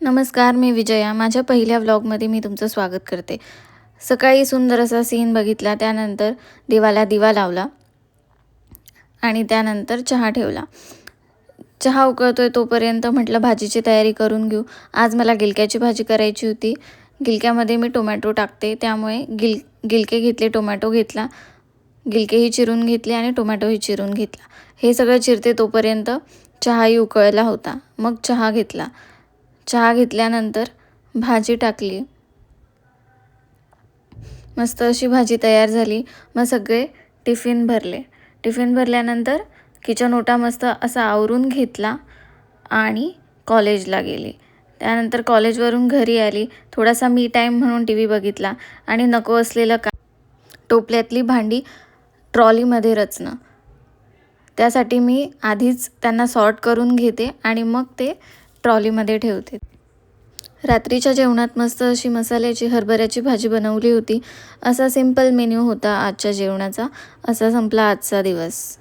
नमस्कार मी विजया. माझ्या पहिल्या व्लॉगमध्ये मी तुमचं स्वागत करते. सकाळी सुंदर असा सीन बघितला त्यानंतर दिवाला दिवा लावला आणि त्यानंतर चहा ठेवला. चहा उकळतोय तोपर्यंत म्हटलं भाजीची तयारी करून घेऊ. आज मला गिलक्याची भाजी करायची होती. गिलक्यामध्ये मी टोमॅटो टाकते त्यामुळे गिल गिलके घेतले टोमॅटो घेतला. गिलकेही चिरून घेतले आणि टोमॅटोही चिरून घेतला. हे सगळं चिरते तोपर्यंत चहाही उकळला होता. मग चहा घेतला. चहा घेतल्यानंतर भाजी टाकली. मस्त अशी भाजी तयार झाली. मग सगळे टिफिन भरले. टिफिन भरल्यानंतर किचन ओटा मस्त असा आवरून घेतला आणि कॉलेजला गेली. त्यानंतर कॉलेजवरून घरी आली. थोडासा मी टाईम म्हणून टी व्ही बघितला आणि नको असलेलं का टोपल्यातली भांडी ट्रॉलीमध्ये रचणं. त्यासाठी मी आधीच त्यांना सॉर्ट करून घेते आणि मग ते ट्रॉलीमध्ये ठेवते. रात्रीच्या जेवणात मस्त अशी मसाल्याची हरभऱ्याची भाजी बनवली होती. असा सिंपल मेन्यू होता आजच्या जेवणाचा. असा संपला आजचा दिवस.